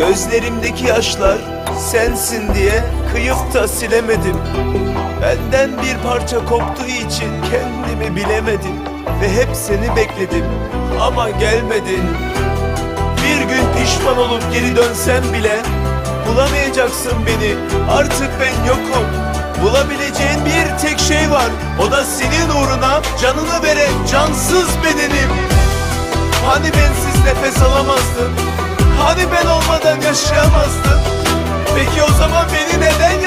Gözlerimdeki yaşlar sensin diye kıyıp da silemedim. Benden bir parça koptuğu için kendimi bilemedim Ve hep seni bekledim ama gelmedin. Bir gün pişman olup geri dönsem bile Bulamayacaksın beni. Artık ben yokum. Bulabileceğin bir tek şey var. O da senin uğruna canını veren cansız bedenim. Hani bensiz nefes alamazdın Hani ben olmadan yaşayamazdın Peki o zaman beni neden